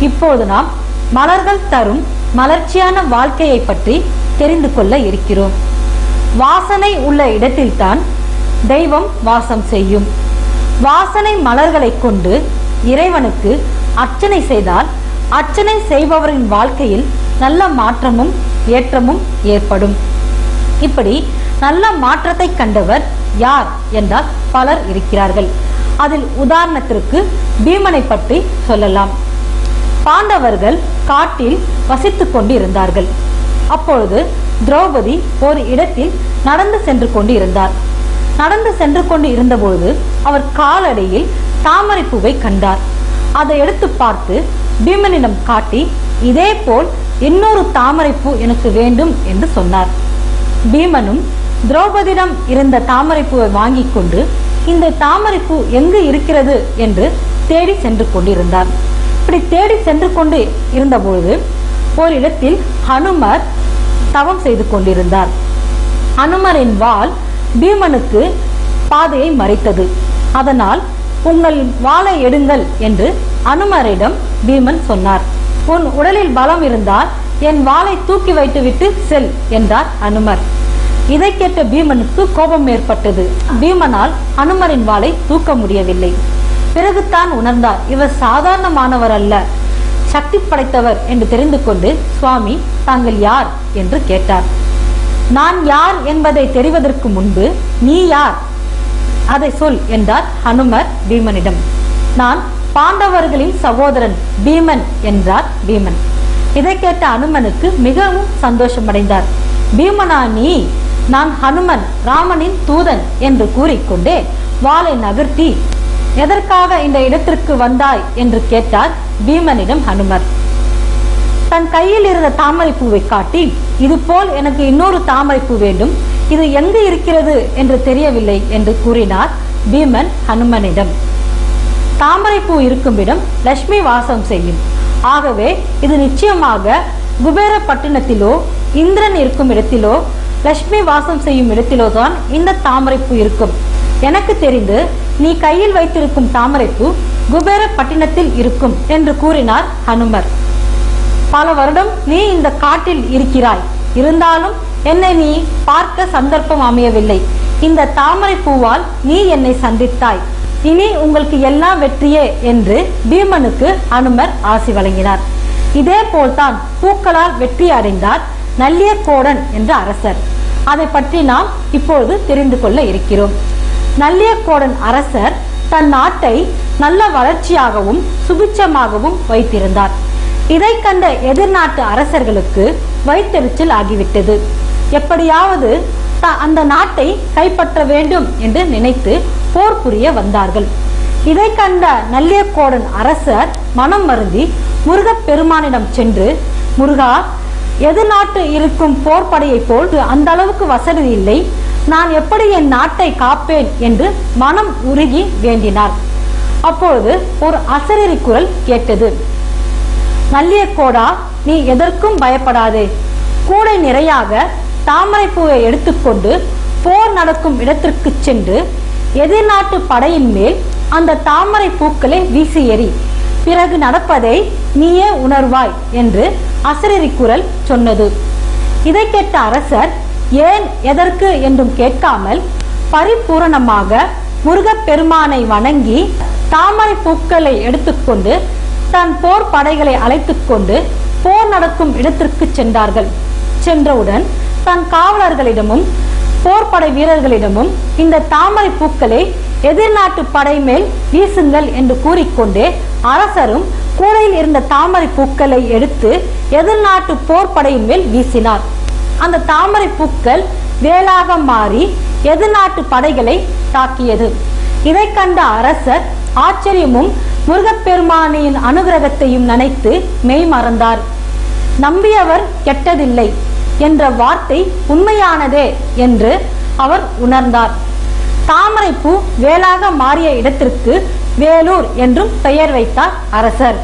இப்போது நாம் மலர்கள் தரும் மலர்ச்சியான வாழ்க்கையை பற்றி தெரிந்து கொள்ள இருக்கிறோம். வாசனை உள்ள இடத்தில்தான் தெய்வம் வாசம் செய்யும். வாசனை மலர்களைக் கொண்டு இறைவனுக்கு அர்ச்சனை செய்தால் அர்ச்சனை செய்பவரின் வாழ்க்கையில் நல்ல மாற்றமும் ஏற்றமும் ஏற்படும். இப்படி நல்ல மாற்றத்தை கண்டவர் யார் என்றால் பலர் இருக்கிறார்கள். அதில் உதாரணத்திற்கு பீமனை பற்றி சொல்லலாம். பாண்டவர்கள் காட்டில் வசித்துக் கொண்டிருந்தார்கள். அப்பொழுது திரௌபதி ஒரு இடத்தில் நடந்து சென்று கொண்டு இருந்தார் நடந்து சென்று கொண்டு இருந்தபொழுது அவர் காலடியில் தாமரை பூவை கண்டார். அதை எடுத்து பார்த்து பீமனிடம் காட்டி இதே போல் இன்னொரு தாமரை பூ எனக்கு வேண்டும் என்று சொன்னார். பீமனும் திரௌபதியிடம் இருந்த தாமரைப்பூவை வாங்கிக் கொண்டு இந்த தாமரைப்பூ எங்கு இருக்கிறது? என்று தேடி சென்று கொண்டிருந்தார். இப்படி தேடி சென்று கொண்டு இருந்தபொழுது ஒரு இடத்தில் ஹனுமர் தவம் செய்து கொண்டிருந்தார். ஹனுமரின் வாள் பீமனுக்கு பாதையை மறைத்தது. அதனால் உங்கள் வாளை எடுங்கள் என்று அனுமரிடம் பீமன் சொன்னார். உன் உடலில் பலம் இருந்தால் என் வாளை தூக்கி வைத்துவிட்டு செல் என்றார் அனுமர் இதை கேட்ட பீமனுக்கு கோபம் ஏற்பட்டது. பீமனால் அனுமரின் வாளை தூக்க முடியவில்லை. பிறகுதான் உணர்ந்தார். இவர் சாதாரணமானவர் அல்ல. சக்தி படைத்தவர் என்று தெரிந்து கொண்டு சுவாமி தாங்கள் யார்? என்று கேட்டார். நான் யார் என்பதை தெரிவதற்கு முன்பு நீ யார்? அதை சொல் என்றார் ஹனுமர் பீமனிடம். நான் பாண்டவர்களின் சகோதரன் பீமன் என்றார் பீமன். இதை கேட்ட அனுமனுக்கு மிகவும் சந்தோஷமடைந்தார். பீமனா நீ? நான் ஹனுமன் ராமனின் தூதன் என்று கூறிக்கொண்டே வாளை நகர்த்தி எதற்காக இந்த இடத்திற்கு வந்தாய்? என்று கேட்டார் பீமனிடம் ஹனுமர். தன் கையில் இருந்த தாமரை பூவை காட்டி இது போல் எனக்கு இன்னொரு தாமரை பூ வேண்டும். இது எங்கு இருக்கிறது என்று தெரியவில்லை என்று கூறினார் பீமன் ஹனுமனிடம். தாமரை பூ இருக்குமிடம் லட்சுமி வாசம் செய்யும். ஆகவே இது நிச்சயமாக குபேர பட்டினத்திலோ இந்திரன் இருக்கும் இடத்திலோ லட்சுமி வாசம் செய்யும் இடத்திலோ தான் இந்த பூ இருக்கும். எனக்கு தெரிந்து நீ கையில் வைத்திருக்கும் தாமரைப்பூ குபேர பட்டினத்தில் இருக்கும் என்று கூறினார் ஹனுமர். பல வருடம் நீ இந்த காட்டில் இருக்கிறாய். இருந்தாலும் என்னை நீ பார்க்க சந்தர்ப்பம் அமையவில்லை. இந்த தாமரை பூவால் நீ என்னை சந்தித்தாய். இனி உங்களுக்கு எல்லாம் வெற்றியே என்று பீமனுக்கு அனுமர் ஆசி வழங்கினார். இதே போல்தான் பூக்களால் வெற்றி அடைந்தார் நல்லியக்கோடன் என்ற அரசர். அதை பற்றி நாம் இப்பொழுது தெரிந்து கொள்ள இருக்கிறோம். நல்லியக்கோடன் அரசர் தன் நாட்டை நல்ல வளர்ச்சியாகவும் சுபிட்சமாகவும் வைத்திருந்தார். இதை கண்ட எதிர்நாட்டு அரசர்களுக்கு வைத்தெரிச்சல் ஆகிவிட்டது. எப்படியாவது அந்த நாட்டை கைப்பற்ற வேண்டும் என்று நினைத்து போர் புரிய வந்தார்கள். இதை கண்ட நல்லியக்கோடன் அரசர் மனம் வருந்தி முருகப்பெருமானிடம் சென்று முருகா எதிர்நாட்டு இருக்கும் போர்படையை போல் அந்த அளவுக்கு வசதி இல்லை. நான் எப்படி என் நாட்டை காப்பேன் என்று மனம் உருகி வேண்டினார். அப்பொழுது ஒரு அசரறி குரல் கேட்டது. நல்லியக்கோடா நீ எதற்கும் பயப்படாதே. கூடை நிறையாக தாமரைப்பூவை எடுத்துக்கொண்டு போர் நடக்கும் இடத்திற்கு சென்று எதிர்நாட்டு படையின் மேல் அந்த தாமரை பூக்களை வீசி எறி பிறகு நடப்பதை நீயே உணர்வாய் என்று அசரறி குரல் சொன்னது. இதை கேட்ட அரசர் ஏன் எதற்கு என்றும் கேட்காமல் பரிபூரணமாக முருகப்பெருமானை வணங்கி தாமரை பூக்களை எடுத்துக்கொண்டு தன் போர் படைகளை அழைத்து கொண்டு போர் நடக்கும் இடத்திற்கு சென்றார்கள். சென்றவுடன் தன் காவலர்களிடமும் போர்படை வீரர்களிடமும் இந்த தாமரை பூக்களை எதிர்நாட்டு படை மேல் வீசுங்கள் என்று கூறிக்கொண்டே அரசரும் கூடையில் இருந்த தாமரை பூக்களை எடுத்து எதிர்நாட்டு போர்படையின் மேல் வீசினார். அந்த தாமரை பூக்கள் வேலாக மாறி எதிர்நாட்டு படைகளை தாக்கியது. இதை கண்ட அரசர் ஆச்சரியமும் முருகப்பெருமானையின் அனுகிரகத்தையும் நினைத்து மெய் மறந்தார். நம்பியவர் கெட்டதில்லை என்ற வார்த்தை உண்மையானதே என்று அவர் உணர்ந்தார். தாமரைப்பூ வேலாக மாறிய இடத்திற்கு வேலூர் என்றும் பெயர் வைத்தார் அரசர்.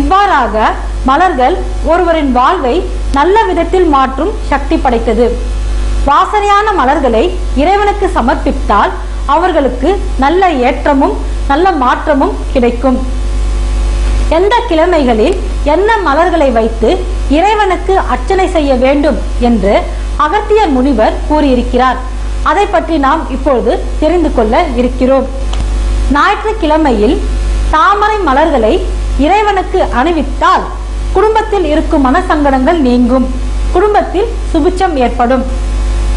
இவ்வாறாக மலர்கள் ஒருவரின் வாழ்வை நல்ல விதத்தில் மாற்றும் சக்தி படைத்தது. வாசனையான மலர்களை இறைவனுக்கு சமர்ப்பித்தால் அவர்களுக்கு நல்ல ஏற்றமும் நல்ல மாற்றமும் கிடைக்கும். எந்த கிழமைகளில் என்ன மலர்களை வைத்து இறைவனுக்கு அர்ச்சனை செய்ய வேண்டும் என்று அகத்தியர் முனிவர் கூறியிருக்கிறார். அதை பற்றி நாம் இப்பொழுது தெரிந்து கொள்ள இருக்கிறோம். ஞாயிற்றுக்கிழமையில் தாமரை மலர்களை இறைவனுக்கு அணிவித்தால் குடும்பத்தில் இருக்கும் மனசங்கடங்கள் நீங்கும். குடும்பத்தில் சுபிச்சம் ஏற்படும்.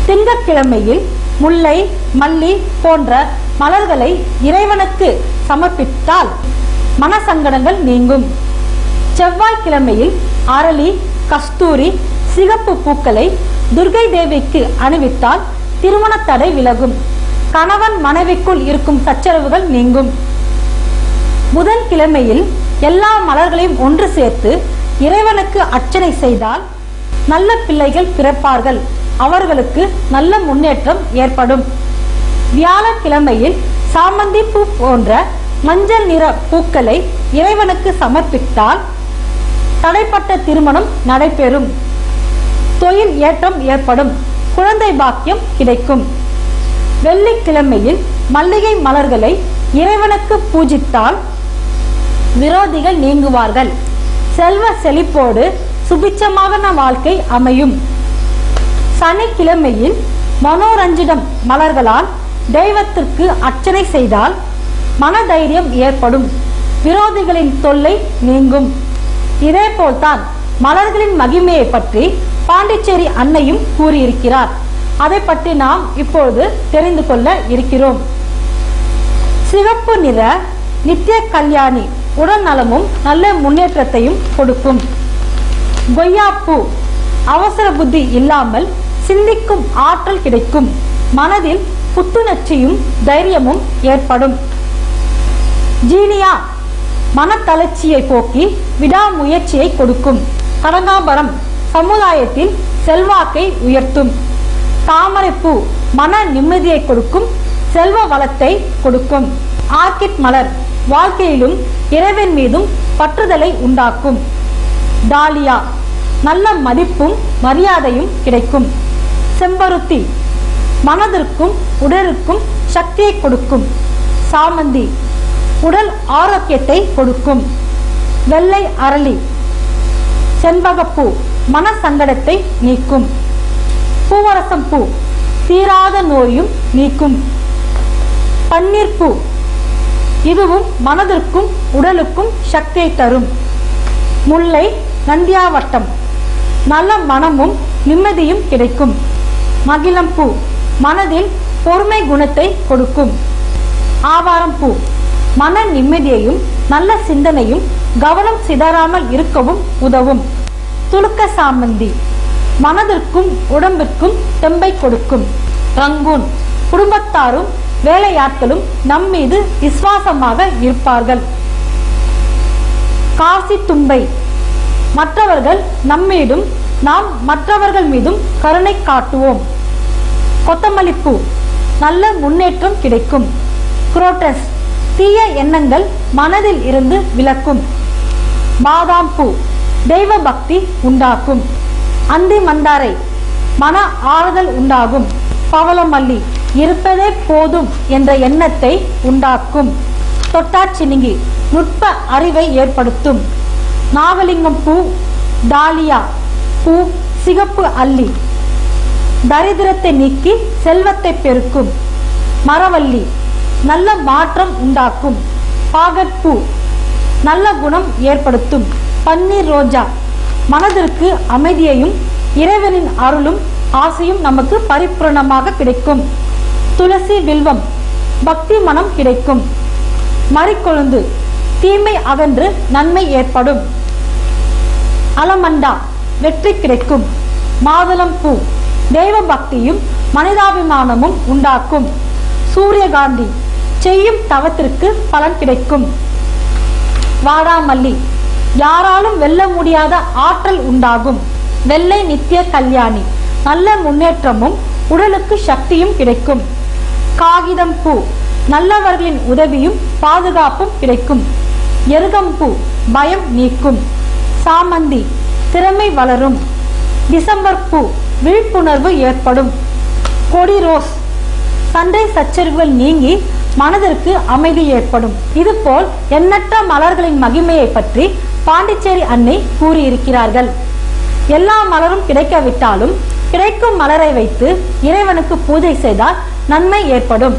திங்கட்கிழமையில் முல்லை மல்லி போன்ற மலர்களை இறைவனுக்கு சமர்ப்பித்தால் மனசங்கடங்கள் நீங்கும். செவ்வாய்க்கிழமையில் அரளி கஸ்தூரி சிகப்பு பூக்களை துர்கை தேவிக்கு அணிவித்தால் திருமண தடை விலகும். கணவன் மனைவிக்குள் இருக்கும் சச்சரவுகள் நீங்கும். புதன்கிழமையில் எல்லா மலர்களையும் ஒன்று சேர்த்து இறைவனுக்கு அர்ச்சனை செய்தால் நல்ல பிள்ளைகள் பிறப்பார்கள். அவர்களுக்கு நல்ல முன்னேற்றம் ஏற்படும். வியாழக்கிழமையில் சாமந்தி பூ போன்ற மஞ்சள் நிற பூக்களை இறைவனுக்கு சமர்ப்பித்தால் தடைப்பட்ட திருமணம் நடைபெறும். தொழில் ஏற்றம் ஏற்படும். குழந்தை பாக்கியம் கிடைக்கும். வெள்ளிக்கிழமையில் மல்லிகை மலர்களை இறைவனுக்கு பூஜித்தால் விரோதிகள் நீங்குவார்கள். செல்வ செழிப்போடு சுபிச்சமான வாழ்க்கை அமையும். சனிக்கிழமையில் மனோரஞ்சிடம் மலர்களால் தெய்வத்திற்கு அர்ச்சனை செய்தால் மனதைரியம் ஏற்படும். விரோதிகளின் தொல்லை நீங்கும். இதேபோல்தான் மலர்களின் மகிமையை பற்றி பாண்டிச்சேரி அன்னையும் கூறியிருக்கிறார். அதை பற்றி நாம் இப்பொழுது தெரிந்து கொள்ள இருக்கிறோம். சிவப்பு நிற நித்திய கல்யாணி உடல் நலமும் நல்ல முன்னேற்றத்தையும் கொடுக்கும். கொய்யாப்பூ அவசர புத்தி இல்லாமல் சிந்திக்கும் ஆற்றல் கிடைக்கும். மனதில் புத்துணர்ச்சியும் தைரியமும் ஏற்படும். ஜீனியா மனத்தளர்ச்சியை போக்கி விடாமுயற்சியை கொடுக்கும். கடங்காபரம் சமுதாயத்தில் செல்வாக்கை உயர்த்தும். தாமரைப்பூ மன நிம்மதியை கொடுக்கும். செல்வ வளத்தை கொடுக்கும். ஆர்கிட் மலர் வாழ்க்கையிலும் இறைவன் மீதும் பற்றுதலை உண்டாக்கும். டாலியா நல்ல மதிப்பும் மரியாதையும் கிடைக்கும். செம்பருத்தி மனதிற்கும் உடலுக்கும் சக்தியை கொடுக்கும். சாமந்தி உடல் ஆரோக்கியத்தை கொடுக்கும். வெள்ளை அரளி செண்பகப்பூ மன சங்கடத்தை நீக்கும். பூவரசம் பூ தீராத நோயும் நீக்கும். பன்னீர் பூ இதுவும் மனதிற்கும் உடலுக்கும் சக்தியை தரும். முல்லை நந்தியாவட்டம். நல்ல மனமும் நிம்மதியும் கிடைக்கும். மகிழம்பூ மனதில் பொறுமை குணத்தை கொடுக்கும். ஆவாரம் பூ மன நிம்மதியையும் நல்ல சிந்தனையும் கவனம் சிதறாமல் இருக்கவும் உதவும். துலுக்க சாமந்தி மனதிற்கும் உடம்பிற்கும் தெம்பை கொடுக்கும். ரங்கூன் குடும்பத்தாரும் வேலையாட்களும் நம் மீது விசுவாசமாக இருப்பார்கள். காசி தும்பை. மற்றவர்கள் நம்மீதும் நாம் மற்றவர்கள் மீதும் கருணை காட்டுவோம். கொத்தமல்லி பூ நல்ல முன்னேற்றம் கிடைக்கும். குரோட்டஸ் தீய எண்ணங்கள் மனதில் இருந்து விலக்கும். பாதாம் பூ தெய்வ பக்தி உண்டாக்கும். அந்தி மந்தாரை மன ஆறுதல் உண்டாகும். பவளமல்லி இருப்பதே போதும் என்ற எண்ணத்தை உண்டாக்கும். தொட்டாச்சினிங்கி நுட்ப அறிவை ஏற்படுத்தும். நாவலிங்கம் பூ டாலியா பூ சிகப்பு அல்லி. தரித்திரத்தை நீக்கி செல்வத்தை பெருக்கும். மரவள்ளி நல்ல மாற்றம் உண்டாக்கும். பாகற்பூ நல்ல குணம் ஏற்படுத்தும். பன்னீர் ரோஜா மனதிற்கு அமைதியையும் இறைவனின் அருளும் ஆசையும் நமக்கு பரிபூரணமாக கிடைக்கும். துளசி வில்வம். பக்தி மனம் கிடைக்கும். மறிக்கொழுந்து தீமை அகன்று நன்மை ஏற்படும். அலமண்டா வெற்றி கிடைக்கும். மாதுளம் பூ தெய்வ பக்தியும் மனிதாபிமானமும் உண்டாக்கும். சூரியகாந்தி செய்யும் தவத்திற்கு பலன் கிடைக்கும். வாடாமல்லி யாராலும் வெல்ல முடியாத ஆற்றல் உண்டாகும். வெள்ளை நித்திய கல்யாணி நல்ல முன்னேற்றமும் உடலுக்கு சக்தியும் கிடைக்கும். காகிதம் பூ. நல்லவர்களின் உதவியும் பாதுகாப்பும் கிடைக்கும். எருகம்பூ பயம் நீக்கும். சாமந்தி திறமை வளரும். டிசம்பர் பூ விழிப்புணர்வு ஏற்படும். கொடி ரோஸ் சண்டை சச்சரவுகள் நீங்கி மனதிற்கு அமைதி ஏற்படும். இதுபோல் எண்ணற்ற மலர்களின் மகிமையை பற்றி பாண்டிச்சேரி அன்னை கூறியிருக்கிறார்கள். எல்லா மலரும் கிடைக்காவிட்டாலும் கிடைக்கும் மலரை வைத்து இறைவனுக்கு பூஜை செய்தால் நன்மை ஏற்படும்.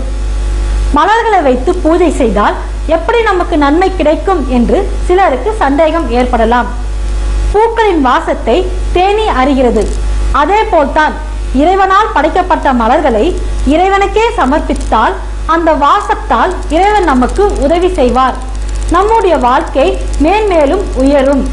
மலர்களை வைத்து பூஜை செய்தால் எப்படி நமக்கு நன்மை கிடைக்கும் என்று சிலருக்கு சந்தேகம் ஏற்படலாம். பூக்களின் வாசத்தை தேனி அறிகிறது. அதே போல்தான் இறைவனால் படைக்கப்பட்ட மலர்களை இறைவனுக்கே சமர்ப்பித்தால் அந்த வாசத்தால் இறைவன் நமக்கு உதவி செய்வார். நம்முடைய வாழ்க்கை மேன்மேலும் உயரும்.